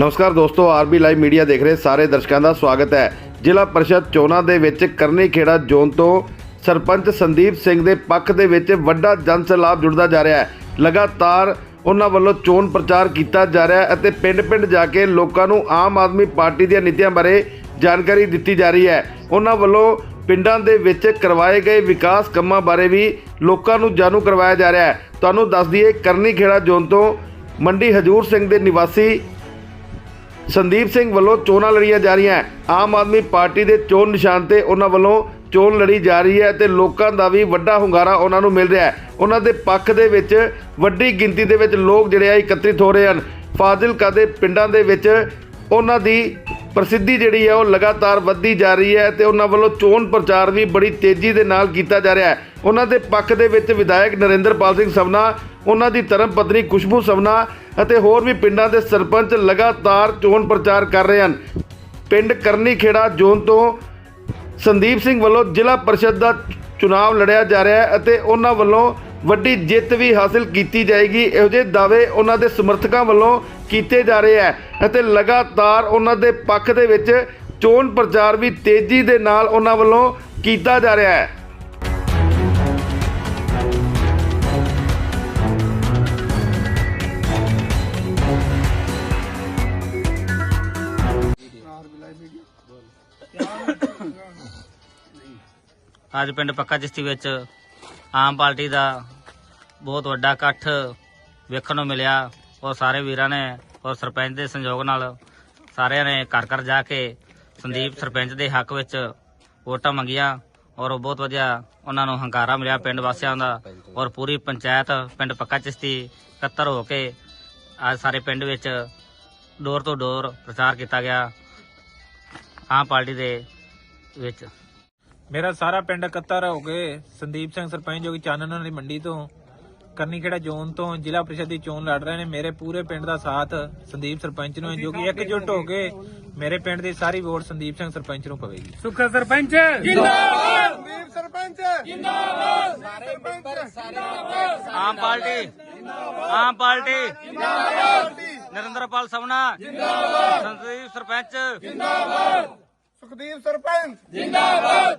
ਨਮਸਕਾਰ ਦੋਸਤੋ, RB live media ਦੇਖ ਰਹੇ ਸਾਰੇ ਦਰਸ਼ਕਾਂ ਦਾ ਸਵਾਗਤ ਹੈ। ਜ਼ਿਲ੍ਹਾ ਪਰਿਸ਼ਦ ਚੋਣਾਂ ਦੇ ਵਿੱਚ ਕਰਨੀ ਖੇੜਾ ਜ਼ੋਨ ਤੋਂ ਸਰਪੰਚ ਸੰਦੀਪ ਸਿੰਘ ਦੇ ਪੱਖ ਦੇ ਵਿੱਚ ਵੱਡਾ ਜਨ ਸੈਲਾਬ ਜੁੜਦਾ ਜਾ ਰਿਹਾ ਹੈ। ਲਗਾਤਾਰ ਉਹਨਾਂ ਵੱਲੋਂ ਚੋਣ ਪ੍ਰਚਾਰ ਕੀਤਾ ਜਾ ਰਿਹਾ ਹੈ ਅਤੇ ਪਿੰਡ-ਪਿੰਡ ਜਾ ਕੇ ਲੋਕਾਂ ਨੂੰ ਆਮ ਆਦਮੀ ਪਾਰਟੀ ਦੀਆਂ ਨੀਤੀਆਂ ਬਾਰੇ ਜਾਣਕਾਰੀ ਦਿੱਤੀ ਜਾ ਰਹੀ ਹੈ। ਉਹਨਾਂ ਵੱਲੋਂ ਪਿੰਡਾਂ ਦੇ ਵਿੱਚ ਕਰਵਾਏ ਗਏ ਵਿਕਾਸ ਕੰਮਾਂ ਬਾਰੇ ਵੀ ਲੋਕਾਂ ਨੂੰ ਜਾਣੂ ਕਰਵਾਇਆ ਜਾ ਰਿਹਾ ਹੈ। ਤੁਹਾਨੂੰ ਦੱਸ ਦਈਏ ਕਰਨੀ ਖੇੜਾ ਜ਼ੋਨ ਤੋਂ ਮੰਡੀ ਹਜੂਰ ਸਿੰਘ ਦੇ ਨਿਵਾਸੀ ਸੰਦੀਪ ਸਿੰਘ ਵੱਲੋਂ ਚੋਣਾਂ ਲੜੀਆਂ ਜਾ ਰਹੀਆਂ ਆਮ ਆਦਮੀ ਪਾਰਟੀ ਦੇ ਚੋਣ ਨਿਸ਼ਾਨ ਤੇ ਉਹਨਾਂ ਵੱਲੋਂ ਚੋਣ ਲੜੀ ਜਾ ਰਹੀ ਹੈ ਤੇ ਲੋਕਾਂ ਦਾ ਵੀ ਵੱਡਾ ਹੁੰਗਾਰਾ ਉਹਨਾਂ ਨੂੰ ਮਿਲ ਰਿਹਾ ਹੈ। ਉਹਨਾਂ ਦੇ ਪੱਖ ਦੇ ਵਿੱਚ ਵੱਡੀ ਗਿਣਤੀ ਦੇ ਵਿੱਚ ਲੋਕ ਜਿਹੜੇ ਆ ਇਕੱਤਰਿਤ ਹੋ ਰਹੇ ਹਨ। ਫਾਜ਼ਿਲਕਾ ਦੇ ਪਿੰਡਾਂ ਦੇ ਵਿੱਚ ਉਹਨਾਂ ਦੀ ਪ੍ਰਸਿੱਧੀ ਜਿਹੜੀ ਹੈ ਉਹ ਲਗਾਤਾਰ ਵੱਧਦੀ ਜਾ ਰਹੀ ਹੈ ਤੇ ਉਹਨਾਂ ਵੱਲੋਂ ਚੋਣ ਪ੍ਰਚਾਰ ਵੀ ਬੜੀ ਤੇਜ਼ੀ ਦੇ ਨਾਲ ਕੀਤਾ ਜਾ ਰਿਹਾ ਹੈ। ਉਹਨਾਂ ਦੇ ਪੱਖ ਦੇ ਵਿੱਚ ਵਿਧਾਇਕ ਨਰਿੰਦਰਪਾਲ ਸਿੰਘ ਸਵਨਾ ਉਹਨਾਂ ਦੀ ਧਰਮ ਪਤਨੀ ਖੁਸ਼ਬੂ ਸਵਨਾ ਅਤੇ ਹੋਰ ਵੀ ਪਿੰਡਾਂ ਦੇ ਸਰਪੰਚ ਲਗਾਤਾਰ ਚੋਣ ਪ੍ਰਚਾਰ ਕਰ ਰਹੇ ਹਨ। ਪਿੰਡ ਕਰਨੀ ਖੇੜਾ ਜ਼ੋਨ ਤੋਂ ਸੰਦੀਪ ਸਿੰਘ ਵੱਲੋਂ ਜ਼ਿਲ੍ਹਾ ਪਰਿਸ਼ਦ ਦਾ ਚੁਣਾਵ ਲੜਿਆ ਜਾ ਰਿਹਾ ਹੈ ਅਤੇ ਉਹਨਾਂ ਵੱਲੋਂ ਵੱਡੀ ਜਿੱਤ ਵੀ ਹਾਸਲ ਕੀਤੀ ਜਾਏਗੀ। ਇਹੋ ਜਿਹੇ ਦਾਅਵੇ ਉਹਨਾਂ ਦੇ ਸਮਰਥਕਾਂ ਵੱਲੋਂ ਕੀਤੇ ਜਾ ਰਹੇ ਹੈ ਅਤੇ ਲਗਾਤਾਰ ਉਹਨਾਂ ਦੇ ਪੱਖ ਦੇ ਵਿੱਚ ਚੋਣ ਪ੍ਰਚਾਰ ਵੀ ਤੇਜ਼ੀ ਦੇ ਨਾਲ ਉਹਨਾਂ ਵੱਲੋਂ ਕੀਤਾ ਜਾ ਰਿਹਾ ਹੈ। ਅੱਜ ਪਿੰਡ ਪੱਕਾ ਚਿਸ਼ਤੀ ਵਿੱਚ ਆਮ ਪਾਰਟੀ ਦਾ ਬਹੁਤ ਵੱਡਾ ਇਕੱਠ ਵੇਖਣ ਨੂੰ ਮਿਲਿਆ। ਔਰ ਸਾਰੇ ਵੀਰਾਂ ਨੇ ਔਰ ਸਰਪੰਚ ਦੇ ਸੰਯੋਗ ਨਾਲ ਸਾਰਿਆਂ ਨੇ ਘਰ ਘਰ ਜਾ ਕੇ ਸੰਦੀਪ ਸਰਪੰਚ ਦੇ ਹੱਕ ਵਿੱਚ ਵੋਟਾਂ ਮੰਗੀਆਂ ਔਰ ਉਹ ਬਹੁਤ ਵਧੀਆ ਉਹਨਾਂ ਨੂੰ ਹੰਕਾਰਾ ਮਿਲਿਆ ਪਿੰਡ ਵਾਸੀਆਂ ਦਾ ਔਰ ਪੂਰੀ ਪੰਚਾਇਤ ਪਿੰਡ ਪੱਕਾ ਚਿਸ਼ਤੀ ਇਕੱਤਰ ਹੋ ਕੇ ਅੱਜ ਸਾਰੇ ਪਿੰਡ ਵਿੱਚ ਡੋਰ ਤੋਂ ਡੋਰ ਪ੍ਰਚਾਰ ਕੀਤਾ ਗਿਆ ਆਮ ਪਾਰਟੀ ਦੇ ਵਿੱਚ। ਮੇਰਾ ਸਾਰਾ ਪਿੰਡ ਇਕੱਤਰ ਹੋ ਕੇ ਸੰਦੀਪ ਸਿੰਘ ਸਰਪੰਚ ਜੋ ਕਿ ਚਾਨਣ ਵਾਲੀ ਮੰਡੀ ਤੋਂ ਕਰਨੀ ਖੇੜਾ ਜ਼ੋਨ ਤੋਂ ਜ਼ਿਲ੍ਹਾ ਪ੍ਰੀਸ਼ਦ ਦੀ ਚੋਣ ਲੜ ਰਹੇ ਨੇ। ਮੇਰੇ ਪੂਰੇ ਪਿੰਡ ਦਾ ਸਾਥ ਸੰਦੀਪ ਸਰਪੰਚ ਨੂੰ ਹੈ ਜੋ ਕਿ ਇਕਜੁੱਟ ਹੋ ਕੇ ਮੇਰੇ ਪਿੰਡ ਦੀ ਸਾਰੀ ਵੋਟ ਸੰਦੀਪ ਸਿੰਘ ਸਰਪੰਚ ਨੂੰ ਪਵੇਗੀ। ਸੁੱਖਾ ਸਰਪੰਚ! ਆਮ ਪਾਰਟੀ! ਆਮ ਪਾਰਟੀ! ਨਰਿੰਦਰਪਾਲ ਸਵਨਾ ਜਿੰਦਾਬਾਦ! ਸੰਦੀਪ ਸਰਪੰਚ! ਸੁਖਦੀਪ ਸਰਪੰਚ!